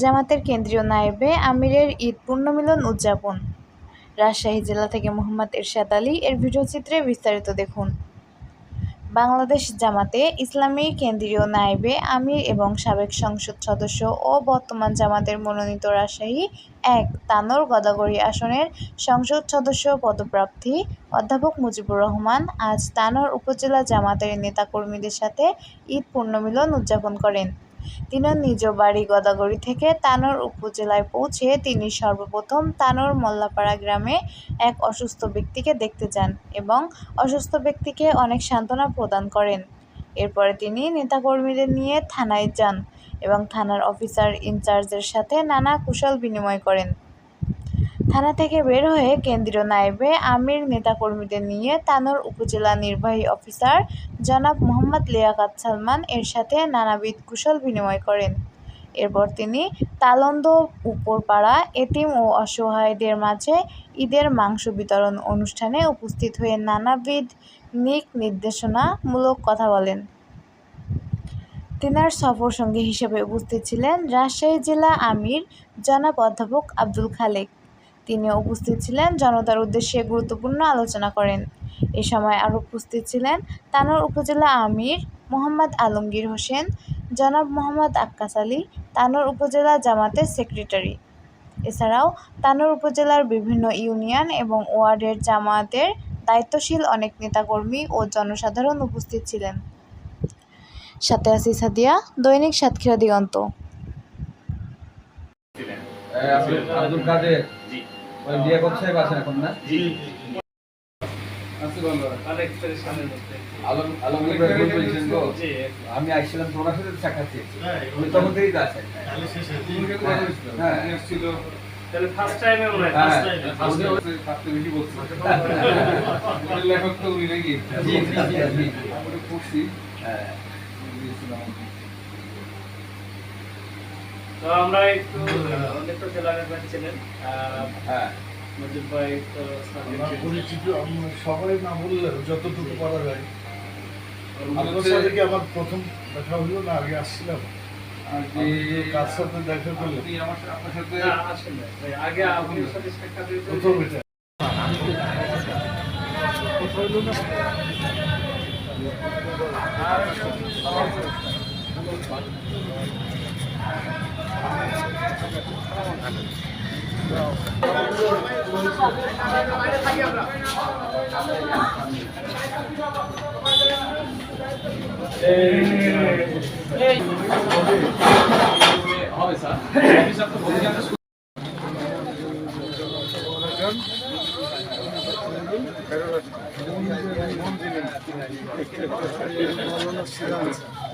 জামাতের কেন্দ্রীয় নায়েবে আমিরের ঈদ পূর্ণমিলন উদযাপন। রাজশাহী জেলা থেকে মোহাম্মদ এরশাদ আলী এর ভিডিওচিত্রে বিস্তারিত দেখুন। বাংলাদেশ জামাতে ইসলামী কেন্দ্রীয় নায়েবে আমির এবং সাবেক সংসদ সদস্য ও বর্তমান জামাতের মনোনীত রাজশাহী এক তানোর গদাগড়ি আসনের সংসদ সদস্য পদপ্রার্থী অধ্যাপক মুজিবুর রহমান আজ তানোর উপজেলা জামাতের নেতাকর্মীদের সাথে ঈদ পুণ্যমিলন উদযাপন করেন। তিনার নিজ বাড়ি গদাগড়ি থেকে তানোর উপজেলায় পৌঁছে তিনি সর্বপ্রথম তানোর মোল্লাপাড়া গ্রামে এক অসুস্থ ব্যক্তিকে দেখতে যান এবং অসুস্থ ব্যক্তিকে অনেক সান্ত্বনা প্রদান করেন। এরপরে তিনি নেতাকর্মীদের নিয়ে থানায় যান এবং থানার অফিসার ইনচার্জের সাথে নানা কুশল বিনিময় করেন। থানা থেকে বের হয়ে কেন্দ্রীয় নায়েবে আমির নেতাকর্মীদের নিয়ে তানোর উপজেলা নির্বাহী অফিসার জনাব মোহাম্মদ লিয়াকাত সালমান এর সাথে নানাবিধ কুশল বিনিময় করেন। এরপর তিনি তালন্দ, উপরপাড়া, এতিম ও অসহায়দের মাঝে ঈদের মাংস বিতরণ অনুষ্ঠানে উপস্থিত হয়ে নানাবিধ নিক নির্দেশনামূলক কথা বলেন। তিনার সফর সঙ্গী হিসেবে উপস্থিত ছিলেন রাজশাহী জেলা আমির জনাব অধ্যাপক আব্দুল খালেক। তিনি উপস্থিত ছিলেন, জনতার উদ্দেশ্যে গুরুত্বপূর্ণ আলোচনা করেন। এ সময় আরও উপস্থিত ছিলেন তানোর উপজেলা আমির মোহাম্মদ আলমগীর হোসেন, জনাব মোহাম্মদ আক্কাস আলী, তানোর উপজেলা জামাতের সেক্রেটারি। এছাড়াও তানোর উপজেলার বিভিন্ন ইউনিয়ন এবং ওয়ার্ডের জামায়াতের দায়িত্বশীল অনেক নেতাকর্মী ও জনসাধারণ উপস্থিত ছিলেন। সাথে আছি সাদিয়া, দৈনিক সাতক্ষীরা দিগন্ত। আব্দুল কাদের ওই বিয়ে করছে আছেন এখন না? জি। আমি আসছিলাম তোমার সাথে সাক্ষাৎ চেয়েছি উনি তখন থেকেই তো আছেন। হ্যাঁ তাহলে ফার্স্ট টাইমে মনে হয় হ্যাঁ ফার্স্ট টাইমে উনি অবশ্যই থাকতে বেশি বলছেন লেখক তো উনি নাকি? জি জি জি জি। আমরা হ্যাঁ। তো আমরা একটু অনেক তো নির্বাহী ছিলেন হ্যাঁ। মজিদ ভাই তো পরিচিত সবাই না বললেও যতটুকু করা যায়। আপনার সাথে কি আমার প্রথম দেখা হলো না আগে আসছিলাম? আর আমি যে কার সাথে দেখা করলে আপনি আমার সাথে- আপনার সাথে আগে আপনার সাথে সাক্ষাৎ প্রথম এটা হবে স্যার